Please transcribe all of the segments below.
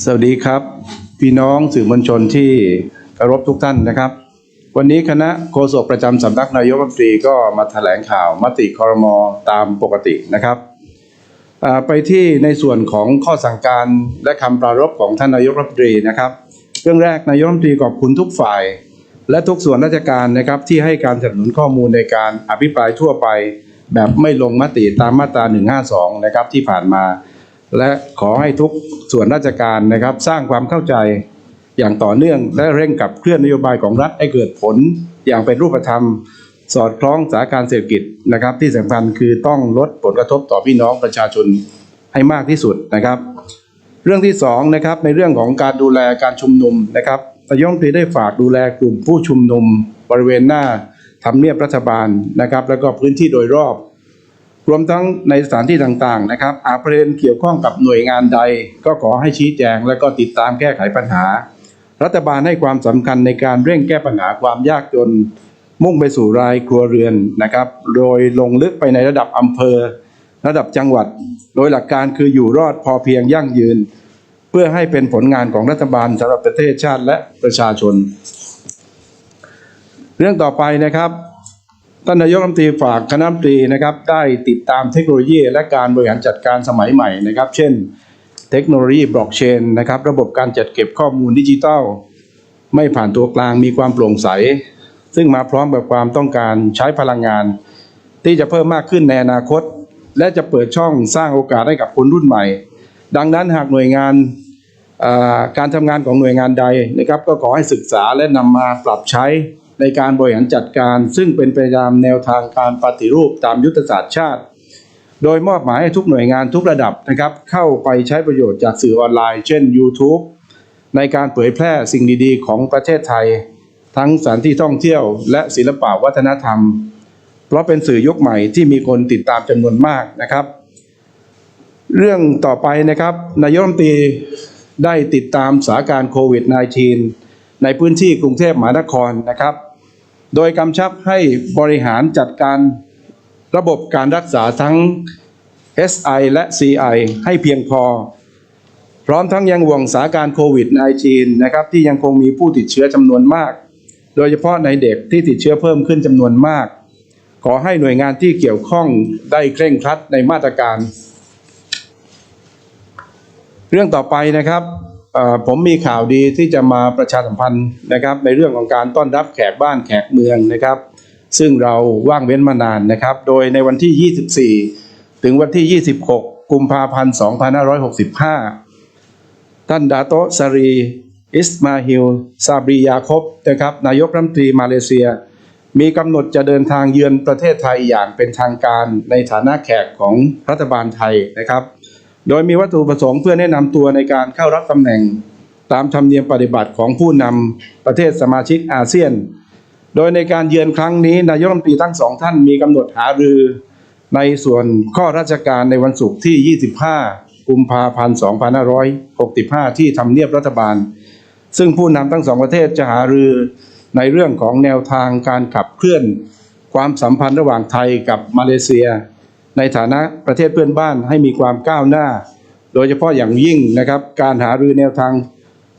สวัสดีครับ พี่น้องสื่อมวลชนที่เคารพทุกท่านนะครับ วันนี้คณะโฆษกประจำสำนักนายกรัฐมนตรีก็มาแถลงข่าวมติคอรมอตามปกตินะครับ ไปที่ในส่วนของข้อสั่งการและคำปรารภของท่านนายกรัฐมนตรีนะครับ เรื่องแรกนายกรัฐมนตรีขอบคุณทุกฝ่าย และทุกส่วนราชการนะครับที่ให้การสนับสนุนข้อมูลในการอภิปรายทั่วไป แบบไม่ลงมติตามมาตรา 152 นะครับที่ผ่านมา และขอให้ทุกส่วนราชการนะครับ สร้างความเข้าใจอย่างต่อเนื่อง และเร่งกับเคลื่อนนโยบายของรัฐให้เกิดผลอย่างเป็นรูปธรรม สอดคล้องสถานการณ์เศรษฐกิจนะครับ ที่สำคัญคือต้องลดผลกระทบต่อพี่น้องประชาชนให้มากที่สุดนะครับ เรื่องที่สองนะครับในเรื่องของการดูแลการชุมนุมนะครับนายกรัฐมตรีได้ฝากดูแลกลุ่มผู้ชุมนุม บริเวณหน้าทำเนียบรัฐบาลนะครับ แล้วก็พื้นที่โดยรอบ รวมทั้งในสถานที่ต่างๆนะครับอาประเด็นเกี่ยวข้องกับหน่วยงานใด ก็ขอให้ชี้แจงและก็ติดตามแก้ไขปัญหา รัฐบาลให้ความสำคัญในการเร่งแก้ปัญหาความยากจน มุ่งไปสู่รายครัวเรือนนะครับ โดยลงลึกไปในระดับอำเภอ ระดับจังหวัด โดยหลักการคืออยู่รอดพอเพียงยั่งยืน เพื่อให้เป็นผลงานของรัฐบาลสำหรับประเทศชาติและประชาชน เรื่องต่อไปนะครับ ท่านนายกรัฐมนตรีฝากคณะรัฐมนตรีนะครับได้ติดตามเทคโนโลยี และการบริหารจัดการสมัยใหม่นะครับ เช่น เทคโนโลยีบล็อกเชนนะครับ ระบบการจัดเก็บข้อมูลดิจิทัล ไม่ผ่านตัวกลางมีความโปร่งใส ซึ่งมาพร้อมกับความต้องการใช้พลังงาน ที่จะเพิ่มมากขึ้นในอนาคต และจะเปิดช่องสร้างโอกาสให้กับคนรุ่นใหม่ ดังนั้นหากหน่วยงานการทำงานของหน่วยงานใดนะครับ ก็ขอให้ศึกษาและนำมาปรับใช้ ในการบริหารจัดการซึ่งเป็นไปตามแนวทางการปฏิรูปตามยุทธศาสตร์ชาติ โดยมอบหมายให้ทุกหน่วยงานทุกระดับนะครับเข้าไปใช้ประโยชน์จากสื่อออนไลน์ เช่น YouTube ในการเผยแพร่สิ่งดีๆ ของประเทศไทย ทั้งสถานที่ท่องเที่ยว และศิลปะวัฒนธรรม เพราะเป็นสื่อยุคใหม่ที่มีคนติดตามจำนวนมากนะครับ เรื่องต่อไปนะครับนายกรัฐมนตรีได้ติดตามสถานการณ์โควิด -19 ในพื้นที่กรุงเทพมหานครนะครับ โดยกำชับให้บริหารจัดการระบบการรักษาทั้ง SI และ CI ให้เพียงพอ พร้อมทั้งยังห่วงสถานการโควิด -19 นะครับที่ยังคงมีผู้ติดเชื้อจำนวนมาก โดยเฉพาะในเด็กที่ติดเชื้อเพิ่มขึ้นจำนวนมาก ขอให้หน่วยงานที่เกี่ยวข้องได้เคร่งครัดในมาตรการ เรื่องต่อไปนะครับ ผมมีข่าวดีที่จะมาประชาสัมพันธ์นะครับ ในเรื่องของการต้อนรับแขกบ้านแขกเมืองนะครับ ซึ่งเราว่างเว้นมานานนะครับ โดยในวันที่ 24 ถึงวันที่ 26 กุมภาพันธ์ 2565 ท่านดาโตะซารี อิสมาฮิล ซาบรียาคบนะครับนายกรัฐมนตรีมาเลเซีย มีกำหนดจะเดินทางเยือนประเทศไทยอย่างเป็นทางการในฐานะแขกของรัฐบาลไทยนะครับ โดยมีวัตถุประสงค์เพื่อแนะนำตัวในการเข้ารับตำแหน่ง ตามธรรมเนียมปฏิบัติของผู้นำประเทศสมาชิกอาเซียน โดยในการเยือนครั้งนี้นายกรัฐมนตรีทั้งสองท่านมีกำหนดหารือ ในส่วนข้อราชการในวันศุกร์ที่ 25 กุมภาพันธ์ 2565 ที่ทำเนียบรัฐบาล ซึ่งผู้นำทั้งสองประเทศจะหารือในเรื่องของแนวทางการขับเคลื่อน ความสัมพันธ์ระหว่างไทยกับมาเลเซีย ในฐานะประเทศเพื่อนบ้านให้มีความก้าวหน้า โดยเฉพาะอย่างยิ่งนะครับ การหารือแนวทาง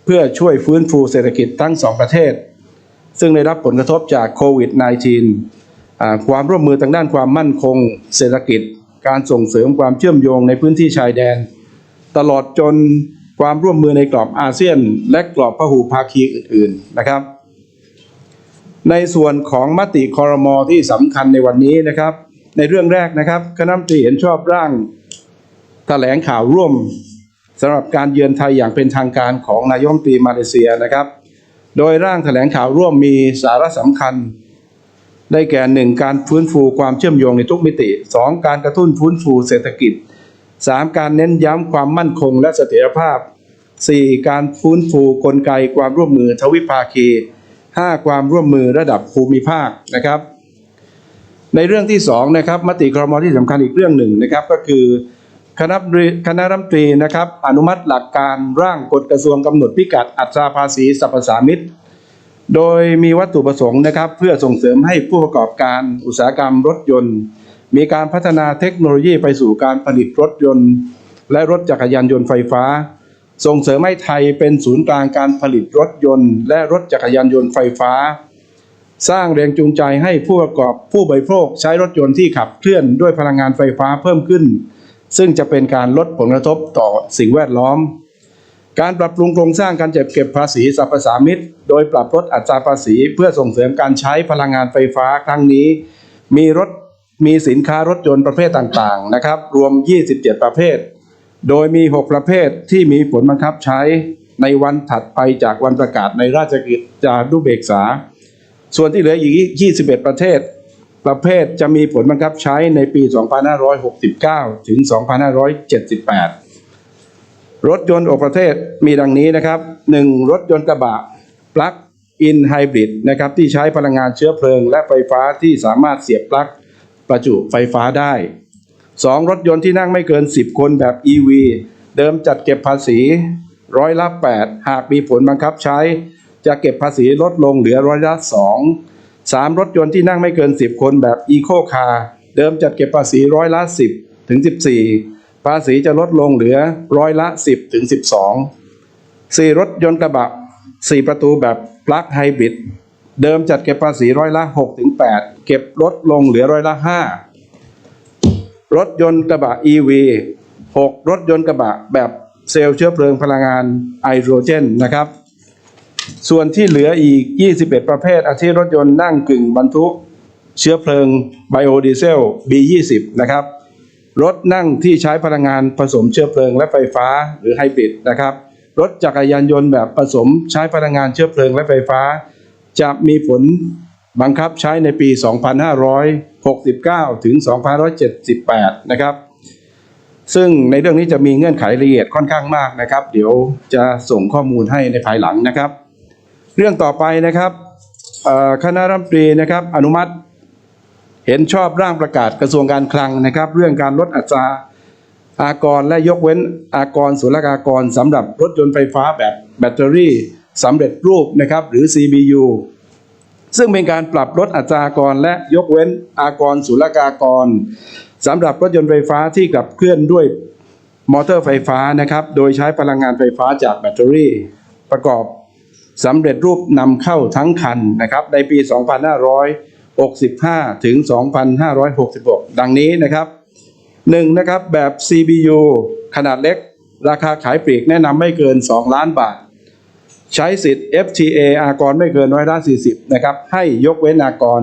เพื่อช่วยฟื้นฟูเศรษฐกิจทั้งสองประเทศ ซึ่งได้รับผลกระทบจากโควิด -19 ความร่วมมือทางด้านความมั่นคง เศรษฐกิจ การส่งเสริมความเชื่อมโยงในพื้นที่ชายแดน ตลอดจนความร่วมมือในกรอบอาเซียน และกรอบพหุภาคีอื่นๆนะครับ ในส่วนของมติคอรมอที่สำคัญในวันนี้นะครับ ในเรื่องแรกนะครับ คณะรัฐมนตรีเห็นชอบร่างแถลงข่าวร่วมสำหรับการเยือนไทยอย่างเป็นทางการของนายมนตรีมาเลเซียนะครับ โดยร่างแถลงข่าวร่วมมีสาระสำคัญ ได้แก่หนึ่งการฟื้นฟูความเชื่อมโยงในทุกมิติสองการกระตุ้นฟื้นฟูเศรษฐกิจสามการเน้นย้ำความมั่นคงและเสถียรภาพสี่การฟื้นฟูกลไกความร่วมมือทวิภาคีห้าความร่วมมือระดับภูมิภาคนะครับ ในเรื่องที่สองนะครับมติครมที่สำคัญอีกเรื่องหนึ่งนะครับก็คือคณะรัฐมนตรีคณะรัฐมนตรีนะครับอนุมัติหลักการร่างกฎกระทรวงกำหนดพิกัดอัตราภาษีสรรพสามิตโดยมีวัตถุประสงค์นะครับ เพื่อส่งเสริมให้ผู้ประกอบการอุตสาหกรรมรถยนต์ มีการพัฒนาเทคโนโลยีไปสู่การผลิตรถยนต์ และรถจักรยานยนต์ไฟฟ้า ส่งเสริมให้ไทยเป็นศูนย์กลางการผลิตรถยนต์ และรถจักรยานยนต์ไฟฟ้า สร้างแรงจูงใจให้ผู้ประกอบผู้บริโภคใช้รถยนต์ที่ขับเคลื่อนด้วยพลังงานไฟฟ้าเพิ่มขึ้น ซึ่งจะเป็นการลดผลกระทบต่อสิ่งแวดล้อม การปรับปรุงโครงสร้างการจัดเก็บภาษีสรรพสามิตโดยปรับลดอัตราภาษี เพื่อส่งเสริมการใช้พลังงานไฟฟ้าครั้งนี้ มีรถมีสินค้ารถยนต์ประเภทต่างๆนะครับ รวม 27 ประเภท โดยมี 6 ประเภทที่มีผลบังคับใช้ในวันถัดไปจากวันประกาศในราชกิจจานุเบกษา ส่วนที่เหลืออีก 21 ประเทศ ประเภทจะมีผลบังคับใช้ในปี 2569 ถึง 2578 รถยนต์ออกประเทศมีดังนี้นะครับ 1. รถยนต์กระบะ Plug-in Hybrid นะครับที่ใช้พลังงานเชื้อเพลิง และไฟฟ้าที่สามารถเสียบปลั๊กประจุไฟฟ้าได้ 2. รถยนต์ที่นั่งไม่เกิน 10 คนแบบ EV เดิมจัดเก็บภาษีร้อยละ8หากมีผลบังคับใช้ จะเก็บภาษีลดลงเหลือร้อยละ2 3. รถยนต์ที่นั่งไม่เกิน 10 คนแบบ Eco Car เดิมจัดเก็บภาษีร้อยละ 10 ถึง 14 ภาษีจะลดลงเหลือร้อยละ 10 ถึง 12 4. รถยนต์กระบะ 4 ประตูแบบ Plug Hybrid เดิมจัดเก็บภาษีร้อยละ 6 ถึง 8 เก็บลดลงเหลือร้อยละ 5 รถยนต์กระบะ EV 6 รถยนต์กระบะแบบเซลล์เชื้อเพลิงพลังงานไฮโดรเจนนะครับ ส่วนที่เหลืออีก 21 ประเภท อาทิรถยนต์นั่งกึ่งบรรทุก เชื้อเพลิงไบโอดีเซล B20 นะครับ รถนั่งที่ใช้พลังงานผสมเชื้อเพลิงและไฟฟ้าหรือไฮบริดนะครับ รถจักรยานยนต์แบบผสมใช้พลังงานเชื้อเพลิงและไฟฟ้า จะมีผลบังคับใช้ในปี 2569 ถึง 2578 นะครับ ซึ่งในเรื่องนี้จะมีเงื่อนไขละเอียดค่อนข้างมากนะครับ เดี๋ยวจะส่งข้อมูลให้ในภายหลังนะครับ เรื่องต่อไปนะครับคณะรัฐมนตรีนะครับอนุมัติเห็นชอบร่างประกาศกระทรวงการคลังนะครับ เรื่องการลดอัตราอากรและยกเว้นอากรศุลกากรสำหรับรถยนต์ไฟฟ้าแบบแบตเตอรี่สำเร็จรูปนะครับหรือ CBU ซึ่งเป็นการปรับลดอัตรากรและยกเว้นอากรศุลกากรสำหรับรถยนต์ไฟฟ้าที่ขับเคลื่อนด้วยมอเตอร์ไฟฟ้านะครับ โดยใช้พลังงานไฟฟ้าจากแบตเตอรี่ ประกอบ สำเร็จรูปนำเข้าทั้งคันนะครับในปี 2565 ถึง 2566 ดังนี้นะครับหนึ่งนะครับแบบ CBU ขนาดเล็ก ราคาขายปลีกแนะนำไม่เกิน 2 ล้านบาท ใช้สิทธิ์ FTA อากรไม่เกินร้อยละ40 นะครับ ให้ยกเว้นอากร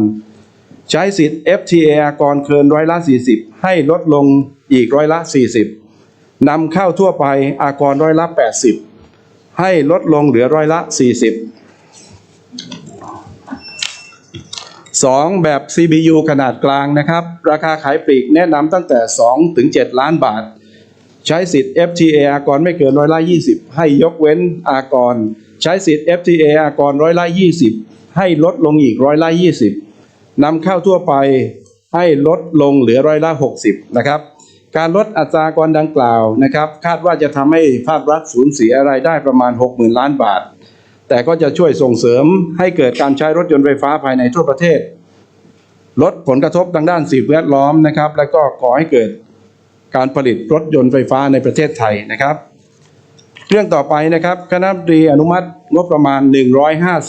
ใช้สิทธิ์ FTA อากรเกินร้อยละ40 ให้ลดลงอีกร้อยละ 40นำเข้าทั่วไปอากรร้อยละ 80 ให้ลดลงเหลือร้อยละ 40 2 แบบ CBU ขนาดกลางนะครับ ราคาขายปลีกแนะนำตั้งแต่ 2 ถึง 7 ล้านบาท ใช้สิทธิ์ FTA อากรไม่เกินร้อยละ 20 ให้ยกเว้นอากร ใช้สิทธิ์ FTA อากรร้อยละ 20 ให้ลดลงอีกร้อยละ 20นำเข้าทั่วไปให้ลดลงเหลือร้อยละ 60 นะครับ การลดอัตรากรดังกล่าวนะครับ คาดว่าจะทำให้ภาครัฐสูญเสียรายได้ประมาณ 60,000 ล้านบาท แต่ก็จะช่วยส่งเสริมให้เกิดการใช้รถยนต์ไฟฟ้าภายในทั่วประเทศ ลดผลกระทบทางด้านสิ่งแวดล้อมนะครับ และก็ก่อให้เกิดการผลิตรถยนต์ไฟฟ้าในประเทศไทยนะครับ เรื่องต่อไปนะครับคณะรัฐมนตรีอนุมัติงบประมาณ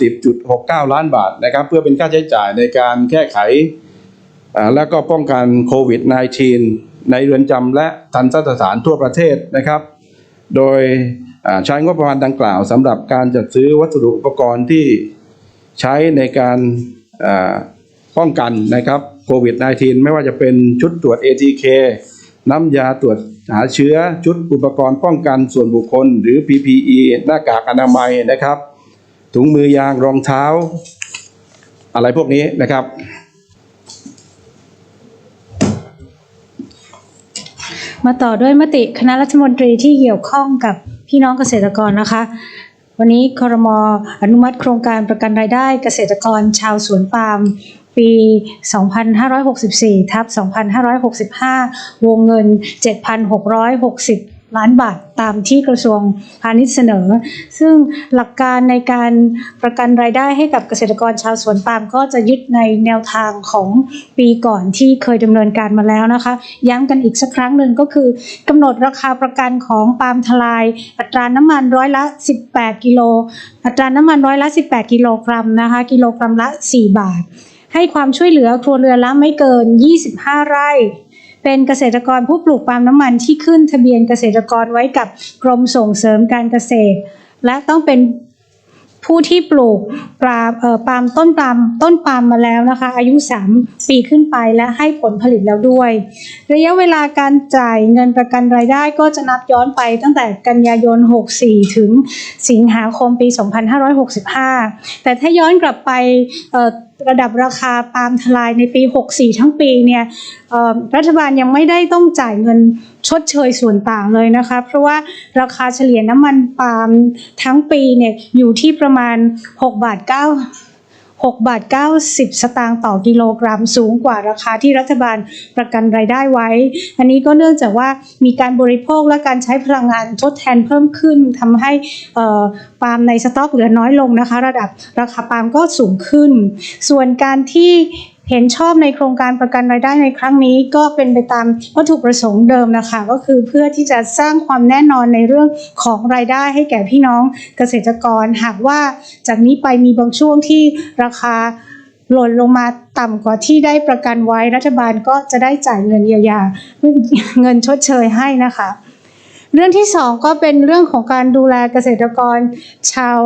150.69 ล้านบาทนะครับ เพื่อเป็นค่าใช้จ่ายในการแก้ไข และก็ป้องกันโควิด -19 ในเรือนจำและทันตสถานทั่วประเทศนะครับ โดยใช้งบประมาณดังกล่าวสำหรับการจัดซื้อวัสดุอุปกรณ์ที่ใช้ในการป้องกันนะครับโควิด -19 ไม่ว่าจะเป็นชุดตรวจ ATK น้ำยาตรวจหาเชื้อชุดอุปกรณ์ป้องกันส่วนบุคคล หรือ PPE หน้ากากอนามัยนะครับ ถุงมือยางรองเท้า อะไรพวกนี้นะครับ มาต่อด้วยมติคณะรัฐมนตรีที่เกี่ยวข้องกับพี่น้องเกษตรกรนะคะ วันนี้ครมอนุมัติโครงการประกันรายได้เกษตรกรชาวสวนปาล์มปี 2564 ทับ 2565 วงเงิน 7,660 ล้านบาทตามที่กระทรวงพาณิชย์เสนอ ซึ่งหลักการในการประกันรายได้ให้กับเกษตรกรชาวสวนปาล์มก็จะยึดในแนวทางของปีก่อนที่เคยดำเนินการมาแล้วนะคะ ย้ำกันอีกสักครั้งหนึ่งก็คือกำหนดราคาประกันของปาล์มทลาย อัตราน้ำมันร้อยละ 18 กิโล อัตราน้ำมันร้อยละ 18 กิโลกรัมนะคะกิโลกรัมละ 4 บาท ให้ความช่วยเหลือครัวเรือนละไม่เกิน 25 ไร่ เป็นเกษตรกรผู้ปลูกปาล์มน้ำมันที่ขึ้นทะเบียนเกษตรกรไว้กับกรมส่งเสริมการเกษตร และต้องเป็นผู้ที่ปลูกปาล์มเอ่อปาล์มต้นปาล์มต้นปาล์มมาแล้วนะคะ อายุ 3 ปีขึ้นไปและให้ผลผลิตแล้วด้วย ระยะเวลาการจ่ายเงินประกันรายได้ก็จะนับย้อนไปตั้งแต่กันยายน 64 ถึงสิงหาคมปี 2565 แต่ถ้าย้อนกลับไปเอ่อ ระดับราคาปาล์มทลายในปี 64 ทั้งปีเนี่ยรัฐบาลยังไม่ได้ต้องจ่ายเงินชดเชยส่วนต่างเลยนะคะ เพราะว่าราคาเฉลี่ยน้ำมันปาล์มทั้งปีเนี่ยอยู่ที่ประมาณ 6 บาท 9 6 บาท 90 สตางค์ต่อกิโลกรัม สูงกว่าราคาที่รัฐบาลประกันรายได้ไว้ อันนี้ก็เนื่องจากว่ามีการบริโภคและการใช้พลังงานทดแทนเพิ่มขึ้นทำให้ปาล์มในสต็อกเหลือน้อยลงนะคะ ระดับราคาปาล์มก็สูงขึ้น ส่วนการที่ เห็นชอบในโครงการประกันรายได้ในครั้งนี้ก็เป็นไปตามวัตถุประสงค์เดิมนะคะ ก็คือเพื่อที่จะสร้างความแน่นอนในเรื่องของรายได้ให้แก่พี่น้องเกษตรกร หากว่าจากนี้ไปมีบางช่วงที่ราคาหล่นลงมาต่ำกว่าที่ได้ประกันไว้รัฐบาลก็จะได้จ่ายเงินเยียวยาเงินชดเชยให้นะคะ เรื่องที่สองก็เป็นเรื่องของการดูแลเกษตรกร ชาว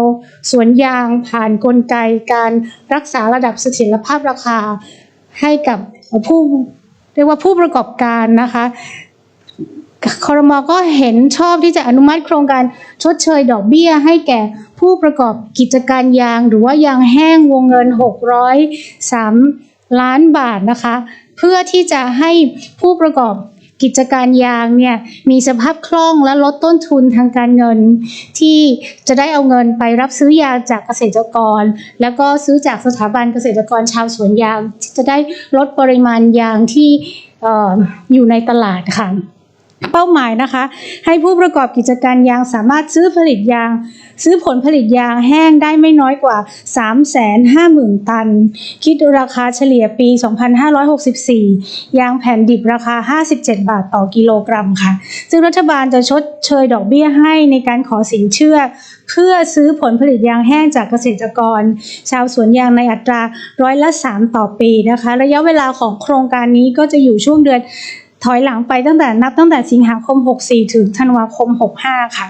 สวนยางผ่านกลไกการรักษาระดับเสถียรภาพราคาให้กับผู้เรียกว่าผู้ประกอบการนะคะคอรมอก็เห็นชอบที่จะอนุมัติโครงการชดเชยดอกเบี้ยให้แก่ผู้ประกอบกิจการยาง หรือว่ายางแห้งวงเงิน 603 ล้านบาทนะคะ เพื่อที่จะให้ผู้ประกอบ กิจการยางเนี่ยมีสภาพคล่องและลดต้นทุนทางการเงิน ที่จะได้เอาเงินไปรับซื้อยางจากเกษตรกร แล้วก็ซื้อจากสถาบันเกษตรกรชาวสวนยาง จะได้ลดปริมาณยางที่อยู่ในตลาดค่ะ เป้าหมายนะคะ ให้ผู้ประกอบกิจการยางสามารถซื้อผลิตยาง ซื้อผลผลิตยางแห้งได้ไม่น้อยกว่า 350,000 ตัน คิดราคาเฉลี่ยปี 2564 ยางแผ่นดิบราคา 57 บาทต่อกิโลกรัมค่ะ ซึ่งรัฐบาลจะชดเชยดอกเบี้ยให้ในการขอสินเชื่อ เพื่อซื้อผลผลิตยางแห้งจากเกษตรกร ชาวสวนยางในอัตราร้อยละ 3 ต่อปีนะคะ ระยะเวลาของโครงการนี้ก็จะอยู่ช่วงเดือน ถอยหลังไปตั้งแต่นับตั้งแต่สิงหาคม 64 ถึงธันวาคม 65 ค่ะ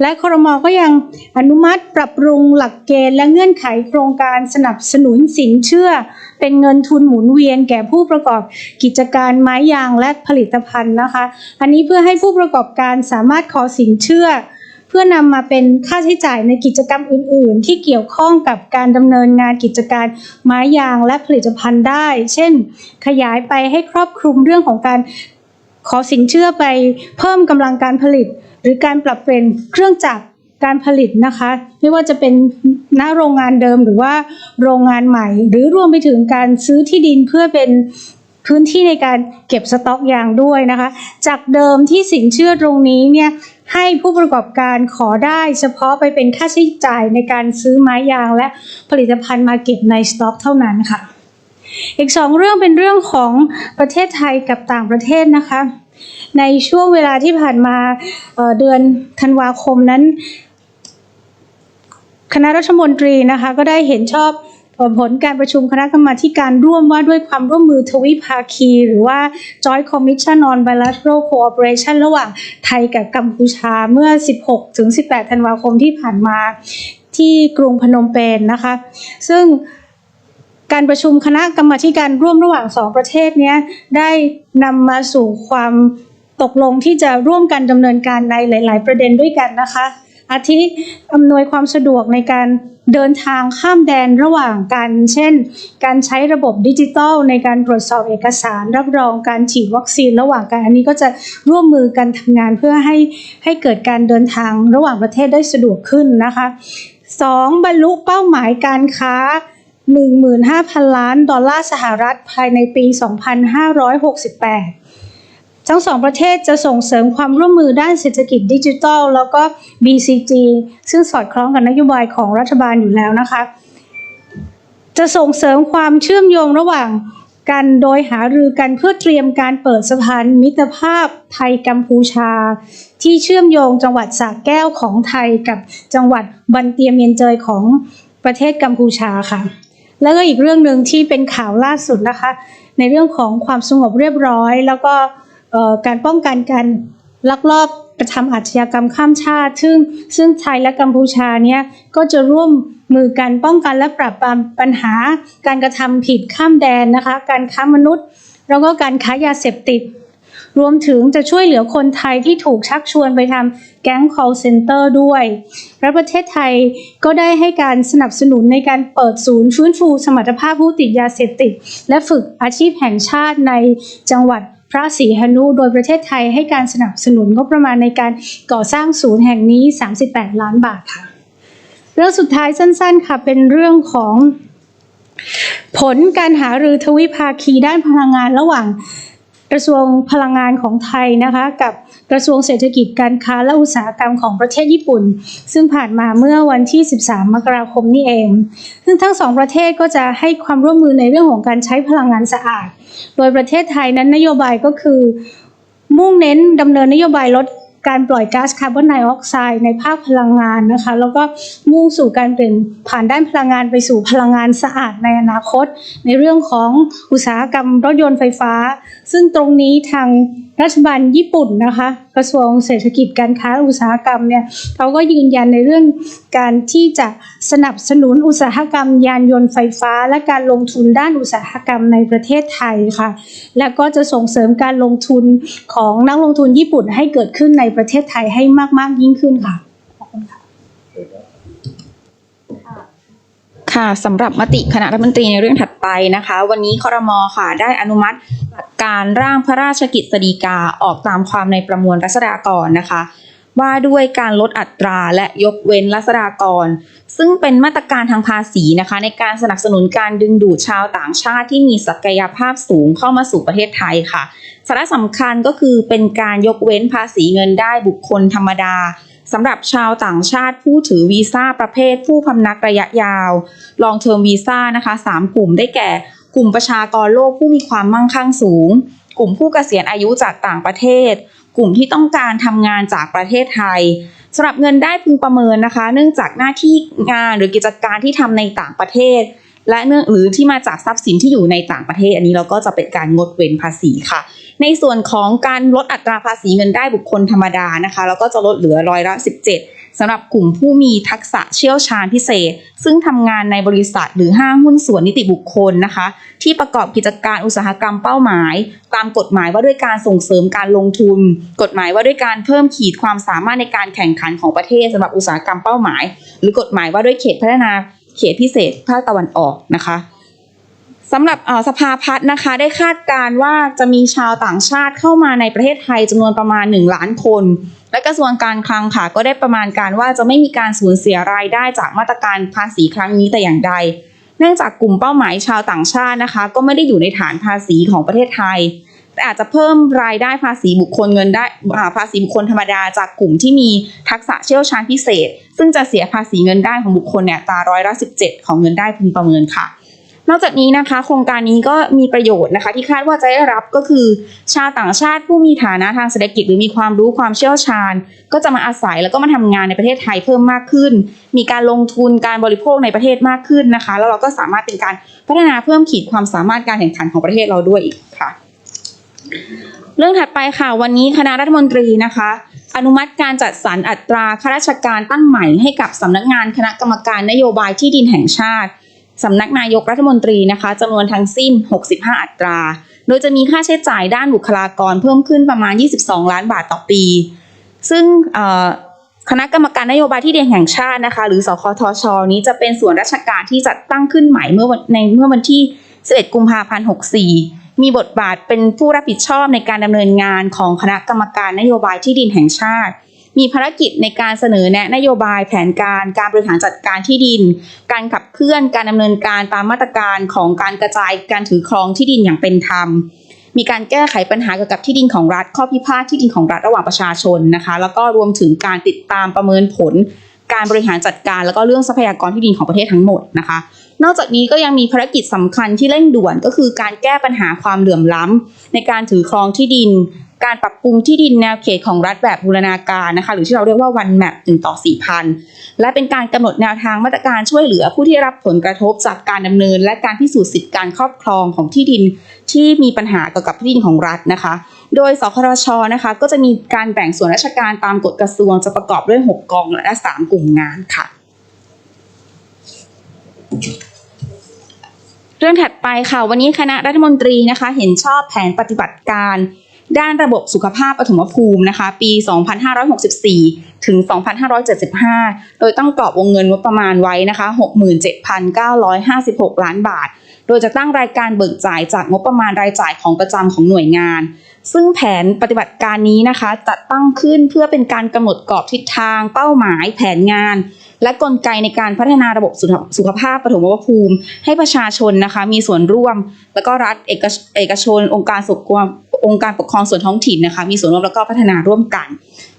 และครมก็ยังอนุมัติปรับปรุงหลักเกณฑ์และเงื่อนไขโครงการสนับสนุนสินเชื่อ เป็นเงินทุนหมุนเวียนแก่ผู้ประกอบกิจการไม้ยางและผลิตภัณฑ์นะคะ อันนี้เพื่อให้ผู้ประกอบการสามารถขอสินเชื่อ พื่อนำมาเป็นค่าใช้จ่ายในกิจกรรมอื่น ๆ ที่เกี่ยวข้องกับการดำเนินงานกิจการไม้ยางและผลิตภัณฑ์ได้ เช่น ขยายไปให้ครอบคลุมเรื่องของการขอสินเชื่อไปเพิ่มกำลังการผลิต หรือการปรับเปลี่ยนเครื่องจักรการผลิตนะคะ ไม่ว่าจะเป็นณโรงงานเดิมหรือว่าโรงงานใหม่ หรือรวมไปถึงการซื้อที่ดินเพื่อเป็น พื้นที่ในการเก็บสต็อกยางด้วยนะคะ จากเดิมที่สินเชื่อตรงนี้เนี่ยให้ผู้ประกอบการขอได้เฉพาะไปเป็นค่าใช้จ่ายในการซื้อไม้ยางและผลิตภัณฑ์มาเก็บในสต็อกเท่านั้นค่ะ อีกสองเรื่องเป็นเรื่องของประเทศไทยกับต่างประเทศนะคะ ในช่วงเวลาที่ผ่านมาเเดือนธันวาคมนั้น คณะรัฐมนตรีนะคะก็ได้เห็นชอบ ผลการประชุมคณะกรรมาการร่วมว่าด้วยความร่วมมือทวิภาคี หรือว่า Joint Commission on Bilateral Cooperation ระหว่างไทยกับกัมพูชาเมื่อ 16-18 ธันวาคมที่ผ่านมาที่กรุงพนมเปญนะคะ ซึ่งการประชุมคณะกรรมาการร่วมระหว่างสองประเทศนี้ได้นำมาสู่ความตกลงที่จะร่วมกันดำเนินการในหลาย ๆ ประเด็นด้วยกันนะคะ อาทิอำนวยความสะดวกในการเดินทางข้ามแดนระหว่างกัน เช่น การใช้ระบบดิจิทัลในการตรวจสอบเอกสาร รับรองการฉีดวัคซีนระหว่างกัน อันนี้ก็จะร่วมมือกันทำงานเพื่อให้ให้เกิดการเดินทางระหว่างประเทศได้สะดวกขึ้นนะคะสองบรรลุเป้าหมายการค้า 15,000 ล้านดอลลาร์สหรัฐภายในปี 2568 ทั้งสองประเทศจะส่งเสริมความร่วมมือด้านเศรษฐกิจดิจิทัล แล้วก็ BCG ซึ่งสอดคล้องกับนโยบายของรัฐบาลอยู่แล้วนะคะ จะส่งเสริมความเชื่อมโยงระหว่างกันโดยหารือกันเพื่อเตรียมการเปิดสะพานมิตรภาพไทยกัมพูชา ที่เชื่อมโยงจังหวัดสระแก้วของไทยกับจังหวัดบันเตียเมียนเจยของประเทศกัมพูชาค่ะ แล้วก็อีกเรื่องหนึ่งที่เป็นข่าวล่าสุดนะคะ ในเรื่องของความสงบเรียบร้อย แล้วก็ การป้องกันการลักลอบกระทำอาชญากรรมข้ามชาติ ซึ่งซึ่งไทยและกัมพูชาเนี่ยก็จะร่วมมือกันป้องกันและปราบปรามปัญหา การกระทำผิดข้ามแดนนะคะ การค้ามนุษย์ แล้วก็การค้ายาเสพติด รวมถึงจะช่วยเหลือคนไทยที่ถูกชักชวนไปทำแก๊ง call center ด้วย และประเทศไทยก็ได้ให้การสนับสนุนในการเปิดศูนย์ ฟื้นฟูสมรรถภาพผู้ติดยาเสพติด และฝึกอาชีพแห่งชาติในจังหวัด พระศรีหนุโดยประเทศไทยให้การสนับสนุนงบประมาณในการก่อสร้างศูนย์แห่งนี้ 38 ล้านบาทค่ะ เรื่องสุดท้ายสั้นๆค่ะเป็นเรื่องของผลการหารือทวิภาคีด้านพลังงานระหว่าง ระทรวงพลังงานของไทยนะคะกับกระทรวงเศรษฐกิจการค้าและอุตสาหกรรมของประเทศญี่ปุ่น ซึ่งผ่านมาเมื่อวันที่ 13 มกราคมนี่เอง ซึ่งทั้งสองประเทศก็จะให้ความร่วมมือในเรื่องของการใช้พลังงานสะอาด โดยประเทศไทยนั้นนโยบายก็คือ มุ่งเน้นดำเนินนโยบายลด การปล่อยก๊าซคาร์บอนไดออกไซด์ในภาคพลังงานนะคะ แล้วก็มุ่งสู่การเปลี่ยนผ่านด้านพลังงานไปสู่พลังงานสะอาดในอนาคต ในเรื่องของอุตสาหกรรมรถยนต์ไฟฟ้า ซึ่งตรงนี้ทาง รัฐบาลญี่ปุ่นนะคะ กระทรวงเศรษฐกิจการค้าอุตสาหกรรมเนี่ยเขาก็ยืนยันในเรื่องการที่จะสนับสนุนอุตสาหกรรม ยานยนต์ไฟฟ้า และการลงทุนด้านอุตสาหกรรมในประเทศไทยค่ะ และก็จะส่งเสริมการลงทุนของนักลงทุนญี่ปุ่นให้เกิดขึ้นในประเทศไทยให้มาก ๆ ยิ่งขึ้นค่ะขอบคุณค่ะ ค่ะสำหรับมติคณะรัฐมนตรีในเรื่องถัดไปนะคะ วันนี้คอรมอค่ะได้อนุมัติหลักการร่างพระราชกิจสฎีกาออกตามความในประมวลรัษฎากรนะคะ ว่าด้วยการลดอัตราและยกเว้นรัษฎากร ซึ่งเป็นมาตรการทางภาษีนะคะ ในการสนับสนุนการดึงดูดชาวต่างชาติที่มีศักยภาพสูงเข้ามาสู่ประเทศไทยค่ะสาระสำคัญก็คือเป็นการยกเว้นภาษีเงินได้บุคคลธรรมดา สำหรับชาวต่างชาติผู้ถือวีซ่าประเภทผู้พำนักระยะยาวลองเทอมวีซ่านะคะสามกลุ่มได้แก่ กลุ่มประชากรโลกผู้มีความมั่งคั่งสูง กลุ่มผู้เกษียณอายุจากต่างประเทศ กลุ่มที่ต้องการทำงานจากประเทศไทยสำหรับเงินได้พึงประเมินนะคะ เนื่องจากหน้าที่งานหรือกิจการที่ทำในต่างประเทศ และเนื่องหรือที่มาจากทรัพย์สินที่อยู่ในต่างประเทศ อันนี้เราก็จะเป็นการงดเว้นภาษีค่ะ ในส่วนของการลดอัตราภาษีเงินได้บุคคลธรรมดานะคะ แล้วก็จะลดเหลือร้อยละ 17สำหรับกลุ่มผู้มีทักษะเชี่ยวชาญพิเศษ ซึ่งทำงานในบริษัทหรือห้างหุ้นส่วนนิติบุคคลนะคะ ที่ประกอบกิจการอุตสาหกรรมเป้าหมาย ตามกฎหมายว่าด้วยการส่งเสริมการลงทุน กฎหมายว่าด้วยการเพิ่มขีดความสามารถในการแข่งขันของประเทศสำหรับอุตสาหกรรมเป้าหมาย หรือกฎหมายว่าด้วยเขตพัฒนาเขตพิเศษภาคตะวันออกนะคะ สำหรับสภาพัฒน์นะคะได้คาดการณ์ว่าจะมีชาวต่างชาติเข้ามาในประเทศไทยจำนวนประมาณ 1 ล้านคน และกระทรวงการคลังค่ะก็ได้ประมาณการว่าจะไม่มีการสูญเสียรายได้จากมาตรการภาษีครั้งนี้แต่อย่างใด เนื่องจากกลุ่มเป้าหมายชาวต่างชาตินะคะ ก็ไม่ได้อยู่ในฐานภาษีของประเทศไทย แต่อาจจะเพิ่มรายได้ภาษีบุคคลเงินได้ภาษีบุคคลธรรมดาจากกลุ่มที่มีทักษะเชี่ยวชาญพิเศษ ซึ่งจะเสียภาษีเงินได้ของบุคคลเนี่ยตาร้อยละ17 ของเงินได้พึงประเมินค่ะ นอกจากนี้นะคะ โครงการนี้ก็มีประโยชน์นะคะ ที่คาดว่าจะได้รับก็คือ ชาวต่างชาติผู้มีฐานะทางเศรษฐกิจหรือมีความรู้ความเชี่ยวชาญ ก็จะมาอาศัยแล้วก็มาทำงานในประเทศไทยเพิ่มมากขึ้น มีการลงทุนการบริโภคในประเทศมากขึ้นนะคะ แล้วเราก็สามารถเป็นการพัฒนาเพิ่มขีดความสามารถการแข่งขันของประเทศเราด้วยอีกค่ะ เรื่องถัดไปค่ะวันนี้คณะรัฐมนตรีนะคะอนุมัติการจัดสรรอัตราข้าราชการตั้งใหม่ให้กับสำนักงานคณะกรรมการนโยบายที่ดินแห่งชาติ สำนักนายกรัฐมนตรีนะคะจำนวนทั้งสิ้น 65 อัตรา โดยจะมีค่าใช้จ่ายด้านบุคลากรเพิ่มขึ้นประมาณ 22 ล้านบาทต่อปี ซึ่งคณะกรรมการนโยบายที่ดินแห่งชาตินะคะ หรือสคทช นี้จะเป็นส่วนราชการที่จัดตั้งขึ้นใหม่เมื่อในเมื่อวันที่ 11 กุมภาพันธ์ 64 มีบทบาทเป็นผู้รับผิดชอบในการดำเนินงานของคณะกรรมการนโยบายที่ดินแห่งชาติ มีภารกิจในการเสนอแนะนโยบายแผนการการบริหารจัดการที่ดิน การขับเคลื่อนการดำเนินการตามมาตรการของการกระจายการถือครองที่ดินอย่างเป็นธรรม มีการแก้ไขปัญหาเกี่ยวกับที่ดินของรัฐ ข้อพิพาทที่ดินของรัฐระหว่างประชาชนนะคะ แล้วก็รวมถึงการติดตามประเมินผล การบริหารจัดการ แล้วก็เรื่องทรัพยากรที่ดินของประเทศทั้งหมดนะคะนอกจากนี้ก็ยังมีภารกิจสำคัญที่เร่งด่วนก็คือการแก้ปัญหาความเหลื่อมล้ำในการถือครองที่ดิน การปรับปรุงที่ดินแนวเขตของรัฐแบบบูรณาการนะคะ หรือที่เราเรียกว่า one map 1ต่อ 4,000 และเป็นการกำหนดแนวทางมาตรการช่วยเหลือผู้ที่รับผลกระทบจากการดำเนิน และการพิสูจน์สิทธิการครอบครองของที่ดินที่มีปัญหาเกี่ยวกับที่ดินของรัฐนะคะ โดยสครชนะคะ ก็จะมีการแบ่งส่วนราชการตามกฎกระทรวงจะประกอบด้วย 6 กองและ 3 กลุ่มงานค่ะเรื่องถัดไปค่ะ วันนี้คณะรัฐมนตรีนะคะ เห็นชอบแผนปฏิบัติการ ด้านระบบสุขภาพปฐมภูมินะคะ ปี 2564 ถึง 2575 โดยตั้งกรอบวงเงินงบประมาณไว้นะคะ 67,956 ล้านบาท โดยจะตั้งรายการเบิกจ่ายจากงบประมาณรายจ่ายของประจำของหน่วยงาน ซึ่งแผนปฏิบัติการนี้นะคะจัดตั้งขึ้นเพื่อเป็นการกำหนดกรอบทิศทาง เป้าหมาย แผนงาน และกลไกในการพัฒนาระบบสุขภาพปฐมภูมิ ให้ประชาชนนะคะมีส่วนร่วม แล้วก็รัฐเอกชเอกชน องค์การสุของค์การปกครองส่วนท้องถิ่นนะคะ มีส่วนร่วมแล้วก็พัฒนาร่วมกัน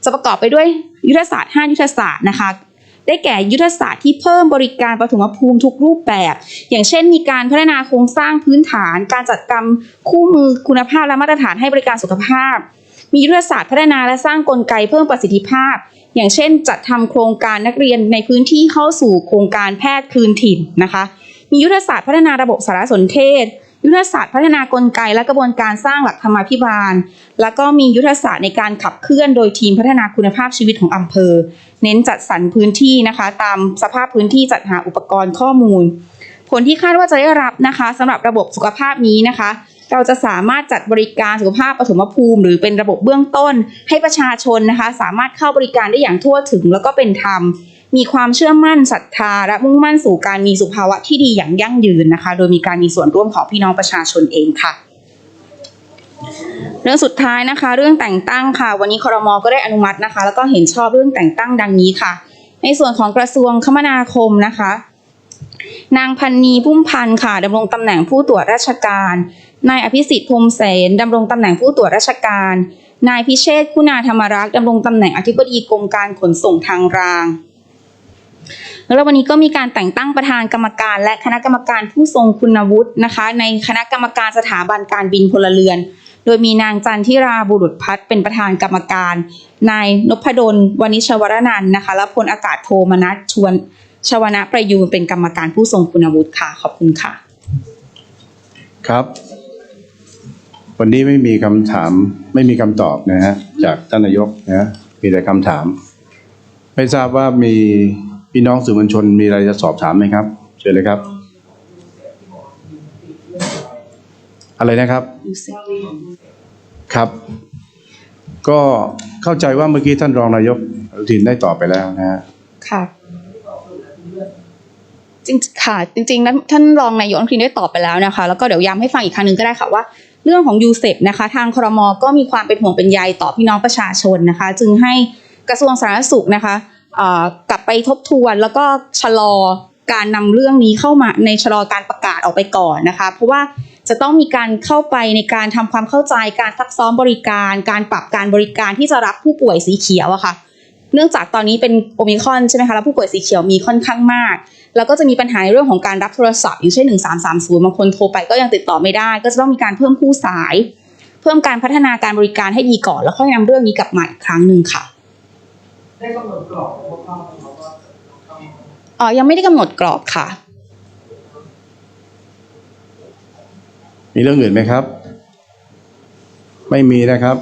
จะประกอบไปด้วยยุทธศาสตร์ 5 ยุทธศาสตร์นะคะได้แก่ยุทธศาสตร์ที่เพิ่มบริการปฐมภูมิทุกรูปแบบ อย่างเช่น มีการพัฒนาโครงสร้างพื้นฐาน การจัดกรรมคู่มือคุณภาพและมาตรฐานให้บริการสุขภาพ มียุทธศาสตร์พัฒนาและสร้างกลไกเพิ่มประสิทธิภาพ อย่างเช่น จัดทำโครงการนักเรียนในพื้นที่เข้าสู่โครงการแพทย์คืนถิ่นนะคะ มียุทธศาสตร์พัฒนาระบบสารสนเทศ ยุทธศาสตร์พัฒนากลไก และกระบวนการสร้างหลักธรรมาภิบาล แล้วก็มียุทธศาสตร์ในการขับเคลื่อนโดยทีมพัฒนาคุณภาพชีวิตของอำเภอ เน้นจัดสรรพื้นที่นะคะ ตามสภาพพื้นที่จัดหาอุปกรณ์ข้อมูล ผลที่คาดว่าจะได้รับนะคะสำหรับระบบสุขภาพนี้นะคะ เราจะสามารถจัดบริการสุขภาพปฐมภูมิ หรือเป็นระบบเบื้องต้น ให้ประชาชนนะคะ สามารถเข้าบริการได้อย่างทั่วถึงแล้วก็เป็นธรรม มีความเชื่อมั่นศรัทธา และมุ่งมั่นสู่การมีสุขภาวะที่ดีอย่างยั่งยืนนะคะ โดยมีการมีส่วนร่วมของพี่น้องประชาชนเองค่ะเรื่องสุดท้ายนะคะ เรื่องแต่งตั้งค่ะ วันนี้คอรมอก็ได้อนุมัตินะคะ แล้วก็เห็นชอบเรื่องแต่งตั้งดังนี้ค่ะ ในส่วนของกระทรวงคมนาคมนะคะ นางพันนีพุ่มพันธ์ค่ะดำรงตำแหน่งผู้ตรวจราชการ นายอภิสิทธิ์พรมเสนดำรงตำแหน่งผู้ตรวจราชการ นายพิเชษคุณาธรรมรักษ์ดำรงตำแหน่งอธิบดีกรมการขนส่งทางราง แล้ววันนี้ก็มีการแต่งตั้งประธานกรรมการและคณะกรรมการผู้ทรงคุณวุฒินะคะ ในคณะกรรมการสถาบันการบินพลเรือน โดยมีนางจันทิราบุรุษพัฒน์เป็นประธานกรรมการ นายนพดลวณิชวรนันท์นะคะ และพลอากาศโทมนัสชวน ชวนะประยูนเป็นกรรมการผู้ทรงคุณวุฒิค่ะ ขอบคุณค่ะ ครับ วันนี้ไม่มีคำถาม ไม่มีคำตอบนะฮะจากท่านนายกนะฮะมีแต่คำถาม ไม่ทราบว่ามีพี่น้องสื่อมวลชนมีอะไรจะสอบถามไหมครับ เชิญเลยครับ อะไรนะครับ ครับ ก็เข้าใจว่าเมื่อกี้ท่านรองนายกอนุทินได้ตอบไปแล้วนะฮะค่ะ จริงค่ะจริงๆนั้นท่านรองนายกรัฐมนตรีได้ตอบไปแล้วนะคะ แล้วก็เดี๋ยวย้ำให้ฟังอีกครั้งหนึ่งก็ได้ค่ะว่าเรื่องของยูเซปนะคะ ทางครมก็มีความเป็นห่วงเป็นใยต่อพี่น้องประชาชนนะคะ จึงให้กระทรวงสาธารณสุขนะคะเอ่อกลับไปทบทวนแล้วก็ชะลอการนำเรื่องนี้เข้ามาในชะลอการประกาศออกไปก่อนนะคะ เพราะว่าจะต้องมีการเข้าไปในการทำความเข้าใจการซักซ้อมบริการ การปรับการบริการที่จะรับผู้ป่วยสีเขียวอะค่ะ เนื่องจากตอนนี้เป็นโอมิครอนใช่ไหมคะแล้วผู้ป่วยสีเขียวมีค่อนข้างมาก แล้วก็จะมีปัญหาในเรื่องของการรับโทรศัพท์อย่างเช่น 1330 บางคนโทรไปก็ยังติดต่อไม่ได้ ก็จะต้องมีการเพิ่มคู่สาย เพิ่มการพัฒนาการบริการให้ดีก่อน แล้วค่อยนำเรื่องนี้กลับมาอีกครั้งหนึ่งค่ะได้กำหนดกรอบอ๋อยังไม่ได้กำหนดกรอบค่ะ มีเรื่องอื่นไหมครับ ไม่มีนะครับ